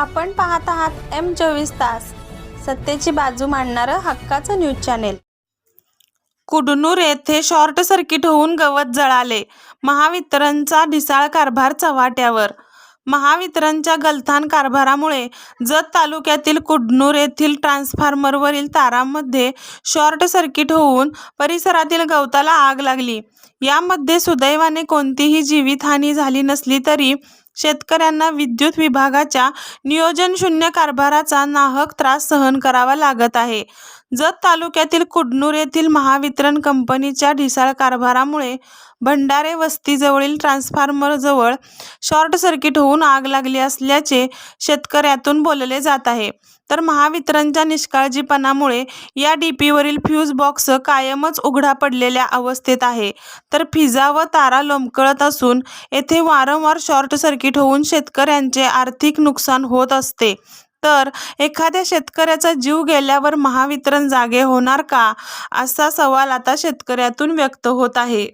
आपण पाहत आहात एम चोवीस तास. सत्तेची बाजू मांडणारं हक्काचं न्यूज चॅनेल. कुडनूर येथे शॉर्ट सर्किट होऊन गवत जळाले. महावितरणचा ढिसाळ कारभार चव्हाट्यावर. महावितरणच्या गलथान कारभारामुळे जत तालुक्यातील कुडनूर येथील ट्रान्सफॉर्मरवरील तारांमध्ये शॉर्ट सर्किट होऊन परिसरातील गवताला आग लागली. यामध्ये सुदैवाने कोणतीही जीवितहानी झाली नसली तरी शेतकऱ्यांना विद्युत विभागाच्या नियोजनशून्य कारभाराचा नाहक त्रास सहन करावा लागत आहे. जत तालुक्यातील कुडनूर येथील महावितरण कंपनीच्या ढिसाळ कारभारामुळे भंडारे वस्तीजवळील ट्रान्सफॉर्मरजवळ शॉर्ट सर्किट होऊन आग लागली असल्याचे शेतकऱ्यातून बोलले जात आहे. तर महावितरणच्या निष्काळजीपणामुळे या डीपीवरील फ्यूज बॉक्स कायमच उघडा पडलेल्या अवस्थेत आहे. तर फिजा व तारा लोंबकळत असून येथे वारंवार शॉर्ट सर्किट होऊन शेतकऱ्यांचे आर्थिक नुकसान होत असते. तर एखाद्या शेतकऱ्याचा जीव गेल्यावर महावितरण जागे होणार का? असा सवाल आता शेतकऱ्यातून व्यक्त होत आहे.